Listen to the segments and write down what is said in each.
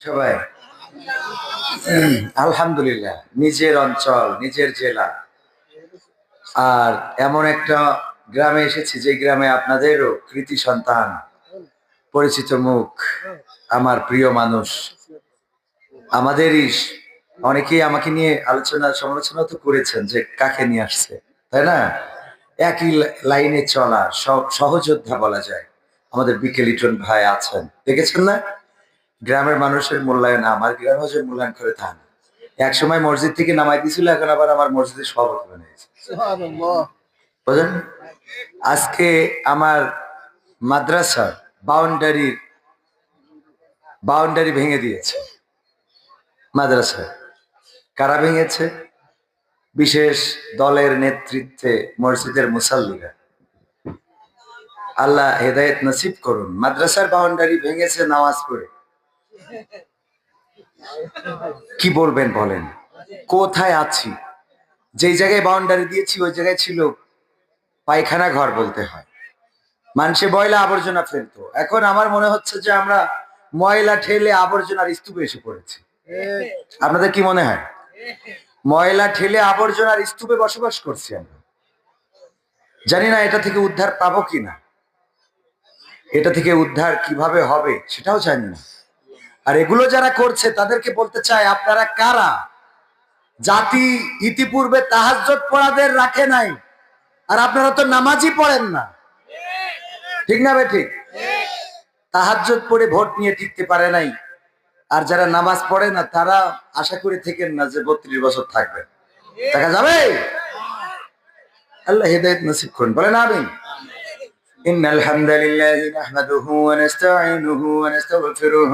সবাই। আলহামদুলিল্লাহ, নিজের অঞ্চল, নিজের জেলা। আর এমন একটা গ্রামে এসেছি যে গ্রামে আপনাদেরও কৃতি সন্তান, পরিচিত মুখ, আমার প্রিয় মানুষ। আমাদেরই অনেকেই আমাকে নিয়ে আলোচনা, সমালোচনা তো করেছেন যে কাকে নিয়ে আসছে, তাই না? একই লাইনে চলা, সহ- সহযোদ্ধা বলা যায়। আমাদের বিকে লিটন ভাই আছেন, দেখেছেন না? গ্রামের মানুষের মূল্যায়ন আমার গ্রামে যে মূল্যায়ন করে তা না এক সময় মসজিদ থেকে নামাই দিছিল এখন আবার আমার মসজিদের সভাপতি বানিয়েছে বুঝলেন? আজকে আমার মাদ্রাসার বাউন্ডারি বাউন্ডারি ভেঙে দিয়েছে। মাদ্রাসা কারা ভেঙেছে? বিশেষ দলের নেতৃত্বে মসজিদের মুসাল্লিরা। আল্লাহ হেদায়েত নসিব করুন। মাদ্রাসার বাউন্ডারি ভেঙেছে নামাজ পড়ে। কি বলবেন বলেন? কোথায় আছি? যেই জায়গায় বাউন্ডারি দিয়েছি, ওই জায়গায় ছিল পায়খানা ঘর বলতে হয়। মানুষে ময়লা আবর্জনা ফেলতো। এখন আমার মনে হচ্ছে যে আমরা ময়লা ঠেলে আবর্জনার স্তূপে এসে পড়েছি। আপনাদের কি মনে হয়? ময়লা ঠেলে আবর্জনার স্তূপে বসবাস করছি আমরা। জানি না এটা থেকে উদ্ধার পাবো কিনা। এটা থেকে উদ্ধার কীভাবে হবে সেটাও জানি না। আর এগুলো যারা করছে তাদেরকে বলতে চাই আপনারা কারা জাতি ইতিপূর্বে তাহাজ্জত পড়াদের রাখে নাই আর আপনারা তো নামাজই পড়েন না ঠিক না বে ঠিক তাহাজ্জত পড়ে ভোট নিয়ে টিকতে পারে নাই আর যারা নামাজ পড়ে না তারা আশা করে থেকেন না যে বত্রিশ বছর থাকবে দেখা যাবে আল্লাহ হেদায়ত নসিব করুন বলেন আমিন إن الحمد لله نحمده ونستعينه ونستغفره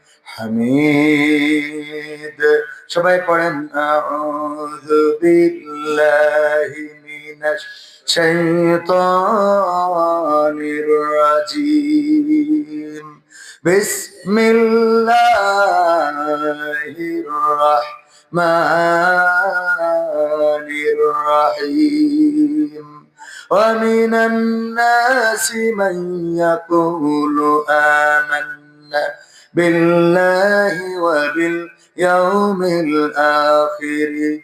الحميد সবাই পড়েন আউযু বিল্লাহি মিনাশ শাইতানির রাজিম বিসমিল্লাহির রাহমানির রহিম ومن الناس من يقول آمنا بالله وباليوم الآخر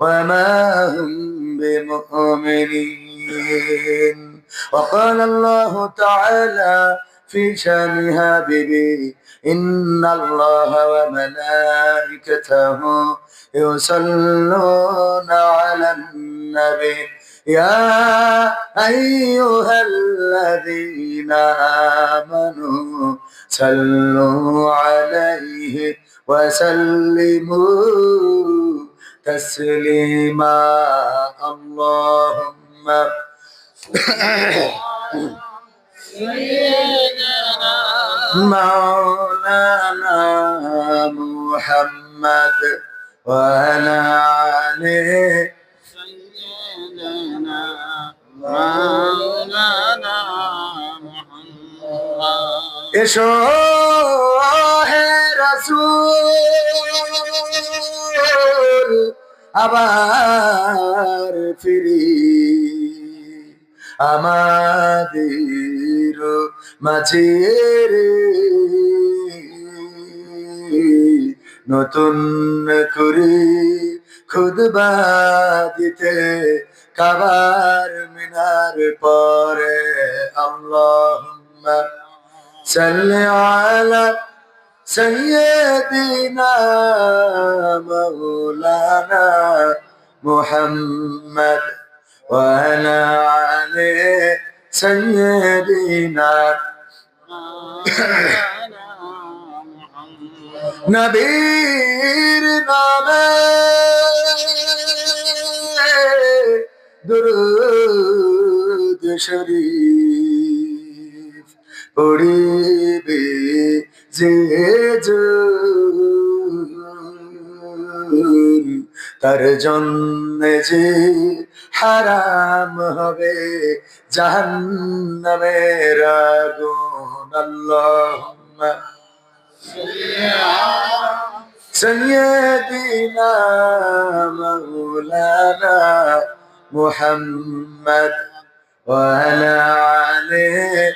وما هم بمؤمنين. وقال الله تعالى في شان حبيبي إن الله وملائكته يصلون على النبي. يا أيها الذين آمنوا صلوا عليه وسلموا تسليما. اللهم مولانا محمد وعلى آله سيدنا مولانا محمد এসো হে রাসূল আবার ফিরি। আমাদের মাঝে নতুন করে খুদবা দিতে কাবার মিনার পরে আল্লাহুম্মা সাল্লি আলা সাইয়্যিদিনা মাওলানা মুহাম্মদ ওয়া আলা আলি সাইয়্যিদিনা নবী পড়িবে যে জন, তার জন্য যে হারাম হবে জাহান্নামের আগুন আল্লাহুম্মা سيدنا مولانا محمد وعلى عليه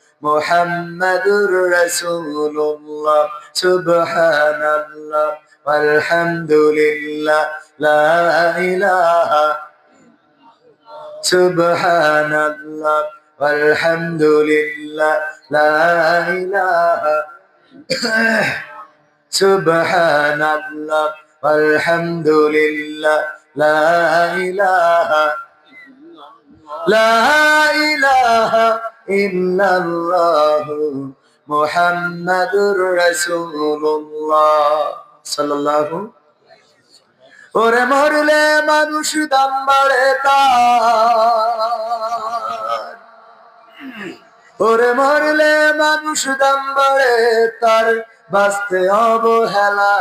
মোহাম্মদুর রসুল্লাহ সুবহানাল্লাহ আলহামদুলিল্লাহ লা ইলাহা সুবহানাল্লাহ আলহামদুলিল্লাহ লা ইলাহা সুবহানাল্লাহ আলহামদুলিল্লাহ লা ইলাহা লা ইলাহা ইল্লাল্লাহ মুহাম্মাদুর রাসূলুল্লাহ সাল্লাল্লাহু ওরে মরলে মানুষ দাম বাড়ে তার। ওরে মরলে মানুষ দাম বাড়ে তার। বাঁচতে অবহেলা।